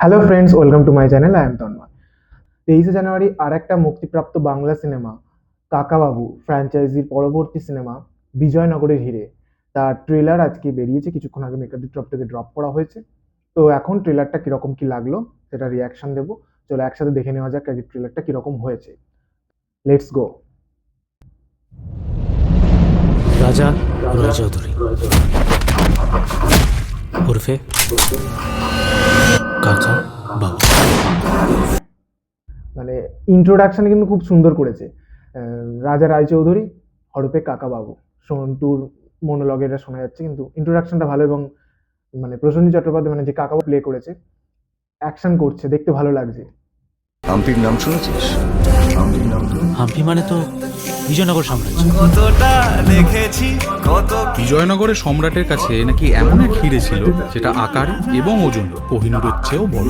Hello friends welcome to my channel I am Tanmay তেইশে জানুয়ারি আর একটা মুক্তিপ্রাপ্ত বাংলা সিনেমা কাকাবাবু ফ্র্যাঞ্চাইজির পরবর্তী সিনেমা বিজয়নগরের হিরে। তার ট্রেলার আজকে বেরিয়েছে, কিছুক্ষণ আগে মেকাদি ড্রপ থেকে ড্রপ করা হয়েছে। তো এখন ট্রেলারটা কীরকম কী লাগল, সেটা রিয়াকশন দেবো। চলো একসাথে দেখে নেওয়া যাক এই ট্রেলারটা কীরকম হয়েছে। লেটস গো রাজা রয় চৌধুরী। কাকা বাবু। মানে ইন্ট্রোডাকশন কিন্তু খুব সুন্দর করেছে। রাজা রায়চৌধুরী হরপে কাকাবাবু সন্টুর মনোলগে এটা শোনা যাচ্ছে কিন্তু ইন্ট্রোডাকশনটা ভালো এবং মানে প্রসেনজিৎ চট্টোপাধ্যায় মানে যে কাকাবাবু প্লে করেছে অ্যাকশন করছে দেখতে ভালো লাগছে। হাম্পির নাম শুনেছিস? হাম্পির নাম হাম্পি মানে তো বিজয়নগর সাম্রাজ্য। কতটা দেখেছি কত বিজয়নগরের সম্রাটের কাছে নাকি এমন এক হিরে ছিল যেটা আকার এবং ওজন কোহিনুরের চেয়েও বড়।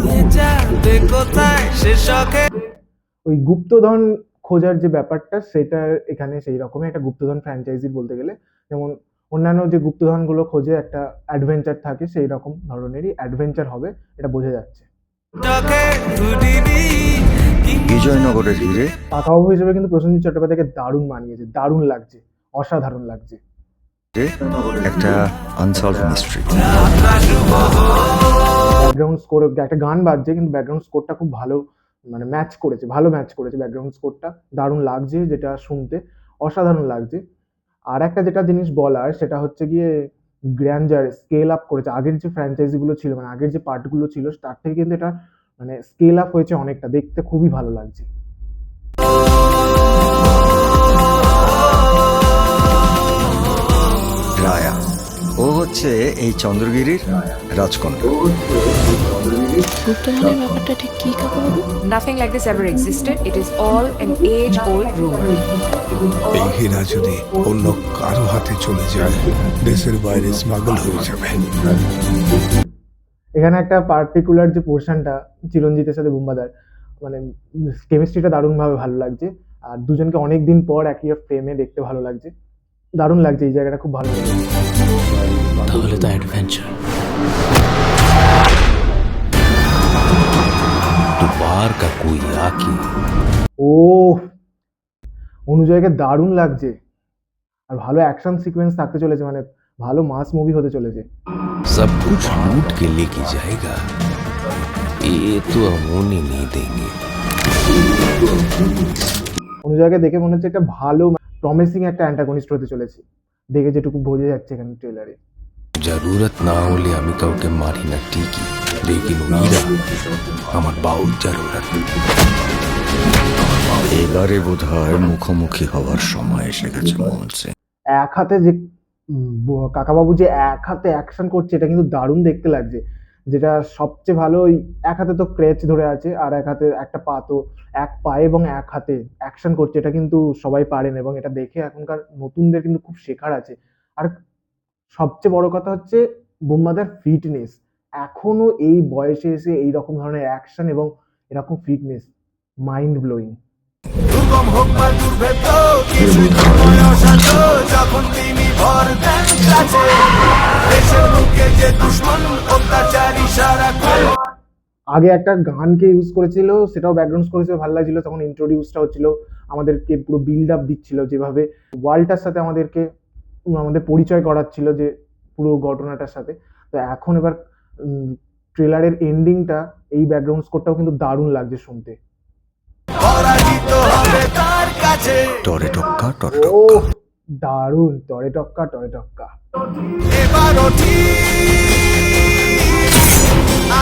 ওই গুপ্তধন খোঁজার যে ব্যাপারটা সেটা এখানে সেই রকমই একটা গুপ্তধন ফ্র্যাঞ্চাইজি বলতে গেলে। যেমন অন্যান্য যে গুপ্তধনগুলো খোঁজে একটা অ্যাডভেঞ্চার থাকে সেই রকম ধরনেরই অ্যাডভেঞ্চার হবে এটা বোঝা যাচ্ছে। বিজয়নগরের হিরে কাকাবাবু হিসেবে কিন্তু প্রসেনজিৎ চট্টোপাধ্যায়কে দারুণ মানিয়েছে দারুণ লাগছে অসাধারণ লাগছে। একটা আনসলভ মিস্ট্রি ব্যাকগ্রাউন্ড স্কোর একটা গান বাজছে কিন্তু ব্যাকগ্রাউন্ড স্কোরটা খুব ভালো মানে ম্যাচ করেছে ভালো ম্যাচ করেছে ব্যাকগ্রাউন্ড স্কোরটা দারুণ লাগছে যেটা শুনতে অসাধারণ লাগছে। আর একটা যেটা জিনিস বলার সেটা হচ্ছে গিয়ে গ্র্যান্ডার স্কেল আপ করেছে। আগের যে ফ্র্যাঞ্চাইজিগুলো ছিল মানে আগের যে পার্টগুলো ছিল তার থেকে কিন্তু এটা মানে স্কেল আপ হয়েছে অনেকটা দেখতে খুবই ভালো লাগছে। রায়া। ও হচ্ছে এই চন্দ্রগিরির রাজকন্যা। গুপ্তধনের ব্যাপারটা ঠিক কি কাকাবাবু Nothing like this ever existed. It is all an age old rumor. এই হীরা যদি অন্য কারও হাতে চলে যায় দেশের বাইরে স্মাগল হয়ে যাবে। এখানে একটা পার্টিকুলার যে পোর্শনটা চিরঞ্জিতের সাথে বুম্বাদার মানে কেমিস্ট্রিটা দারুণভাবে ভালো লাগছে। আর দুজনকে অনেক দিন পর একই ফ্রেমে দেখতে ভালো লাগছে। দারুণ লাগছে এই জায়গাটা খুব ভালো লাগছে। তাহলে তো অ্যাডভেঞ্চার দুবার কা আকি। ও অনুজয়কে দারুণ লাগছে। আর ভালো অ্যাকশন সিকোয়েন্স থাকতে চলেছে মানে ভালো মাস মুভি হতে চলেছে। सब कुछ लूट के लेके जाएगा ये तो हम होने नहीं देंगे অনুজয়কে দেখে মনে হচ্ছে একটা ভালো প্রমিসিং একটা অ্যান্টাগনিস্ট হতে চলেছে দেখে যেটুকু বোঝা যাচ্ছে এখানে ট্রেলারে জরুরত না হলে আমি কাউকে মারি না ঠিকই লেকিন মীরা আমার বহুত জরুরত এবারে বোধ হয় মুখোমুখি হওয়ার সময় এসে গেছে মহলসে এক হাতে যে উম, ব- কাকাবাবু যে এক হাতে অ্যাকশন করছে, এটা কিন্তু দারুণ দেখতে লাগছে। যেটা সবচেয়ে ভালো, ওই এক হাতে তো ক্রেচ ধরে আছে, আর এক হাতে একটা পা তো এক পায়ে এবং এক হাতে অ্যাকশন করছে, এটা কিন্তু সবাই পারেন এবং এটা দেখে এখনকার নতুনদের কিন্তু খুব শেখার আছে। আর সবচেয়ে বড় কথা হচ্ছে বোম্বাদার ফিটনেস এখনও এই বয়সে এসে এই রকম ধরনের অ্যাকশন এবং এরকম ফিটনেস মাইন্ড ব্লোয়িং দুর্গম হোক বা দুর্ভেদ্য সময় অসাধ্য যখন তিনি ভর দেন কাছে। দেশের বুকে যে দুশ্মন অত্যাচারী সারা আগে একটা গানকে ইউজ করেছিল সেটাও ব্যাকগ্রাউন্ড করেছিল ভালো লাগছিল তখন ইন্ট্রোডিউসটা হচ্ছিল আমাদেরকে পুরো বিল্ড আপ দিচ্ছিল যেভাবে ওয়ার্ল্ডটার সাথে আমাদেরকে আমাদের পরিচয় করাচ্ছিল যে পুরো ঘটনাটার সাথে। তো এখন এবার ট্রেলারের এন্ডিংটা এই ব্যাকগ্রাউন্ড স্কোরটাও কিন্তু দারুণ লাগছে শুনতে। টরে টক্কা টরে ও টক্কা। দারুণ টরে টক্কা টরে টক্কা। এবারও ঠিক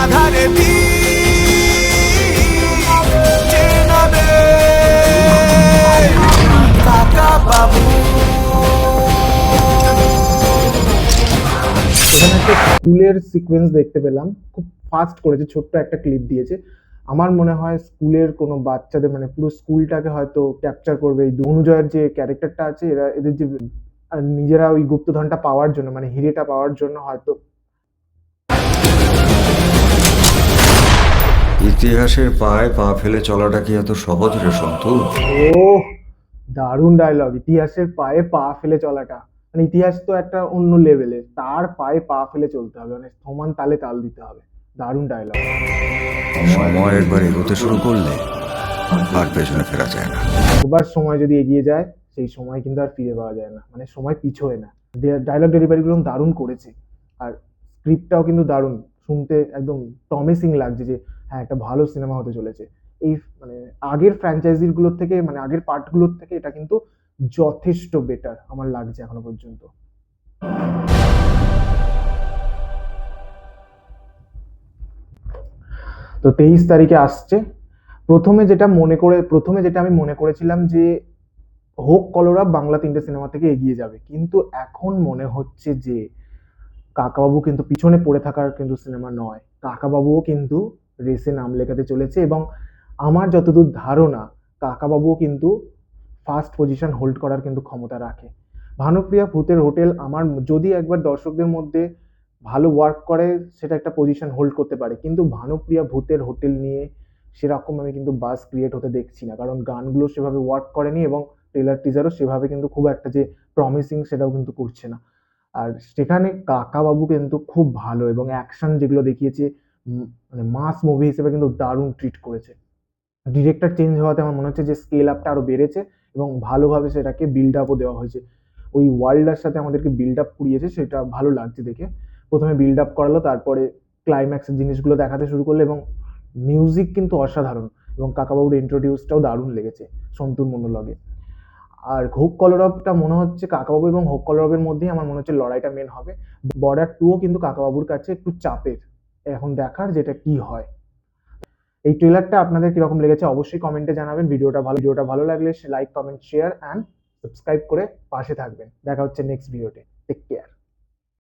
আধারে একটা স্কুলের সিকোয়েন্স দেখতে পেলাম। খুব ফাস্ট করেছে ছোট্ট একটা ক্লিপ দিয়েছে। আমার মনে হয় স্কুলের কোনো বাচ্চাদের মানে পুরো স্কুলটাকে হয়তো ক্যাপচার করবে। এই অনুজয়ের যে ক্যারেক্টারটা আছে এরা এদের যে আর নিজেরা ওই গুপ্তধনটা পাওয়ার জন্য মানে হিরেটা পাওয়ার জন্য হয়তো ইতিহাসের পায়ে পা ফেলে চলাটা কি এত সহজ রে সন্তু? ও দারুণ ডায়লগ ইতিহাসের পায়ে পা ফেলে চলাটা। মানে ইতিহাস তো একটা অন্য লেভেলের তার পায়ে পা ফেলে চলতে হবে। মানে সমান তালে তাল দিতে হবে। দারুণ ডায়লগ সময় একবার এগোতে শুরু করলে আর পেছনে ফেরা যায় না। একবার সময় যদি এগিয়ে যায় সেই সময় কিন্তু আর ফিরে পাওয়া যায় না। মানে সময় পিছোয় না। ডায়লগ ডেলিভারিগুলো দারুণ করেছে। আর স্ক্রিপ্টটাও কিন্তু দারুণ। শুনতে একদম টমেসিং লাগছে যে হ্যাঁ একটা ভালো সিনেমা হতে চলেছে। এই মানে আগের ফ্র্যাঞ্চাইজিগুলোর থেকে মানে আগের পার্টগুলোর থেকে এটা কিন্তু যথেষ্ট বেটার আমার লাগছে এখনও পর্যন্ত। তো তেইশ তারিখে আসছে। প্রথমে যেটা মনে করে, প্রথমে যেটা আমি মনে করেছিলাম যে, হোক কলরা, বাংলা তিনটে সিনেমা থেকে এগিয়ে যাবে। কিন্তু এখন মনে হচ্ছে যে, কাকাবাবু কিন্তু পিছনে পড়ে থাকার কিন্তু সিনেমা নয়। কাকাবাবুও কিন্তু রেসে নাম লেখাতে চলেছে এবং আমার যতদূর ধারণা, কাকাবাবুও কিন্তু ফার্স্ট পজিশন হোল্ড করার কিন্তু ক্ষমতা রাখে। ভানুপ্রিয়া ভূতের হোটেল আমার, যদি একবার দর্শকদের মধ্যে ভালো ওয়ার্ক করে, সেটা একটা পজিশন হোল্ড করতে পারে। কিন্তু ভানুপ্রিয়া ভূতের হোটেল নিয়ে সেরকম আমি কিন্তু বাস ক্রিয়েট হতে দেখছি না। কারণ গানগুলো সেভাবে ওয়ার্ক করেনি এবং ট্রেলার টিজারও সেভাবে কিন্তু খুব একটা যে প্রমিসিং সেটাও কিন্তু করছে না। আর সেখানে কাকাবাবু কিন্তু খুব ভালো এবং অ্যাকশন যেগুলো দেখিয়েছে মানে মাস মুভি হিসেবে কিন্তু দারুণ ট্রিট করেছে। ডিরেক্টর চেঞ্জ হওয়াতে আমার মনে হচ্ছে যে স্কেল আপটা আরও বেড়েছে এবং ভালোভাবে সেটাকে বিল্ড আপও দেওয়া হয়েছে। ওই ওয়ার্ল্ডের সাথে আমাদেরকে বিল্ড আপ করিয়েছে, সেটা ভালো লাগছে দেখে। প্রথমে বিল্ড আপ করালো, তারপরে ক্লাইম্যাক্সের জিনিসগুলো দেখাতে শুরু করল এবং মিউজিক কিন্তু অসাধারণ এবং কাকাবাবুর ইন্ট্রোডিউসটাও দারুণ লেগেছে সন্তুর মনোলগে। আর হোক কলরবটা মনে হচ্ছে কাকাবাবু এবং হোক কলরবের মধ্যেই আমার মনে হচ্ছে লড়াইটা মেন হবে। বর্ডার টুও কিন্তু কাকাবাবুর কাছে একটু চাপের। এখন দেখার যেটা কি হয়। এই ট্রেলারটা আপনাদের কীরকম লেগেছে অবশ্যই কমেন্টে জানাবেন। ভিডিওটা ভালো ভিডিওটা ভালো লাগলে like comment share and subscribe করে পাশে থাকবেন। দেখা হচ্ছে নেক্সট ভিডিওতে টেক কেয়ার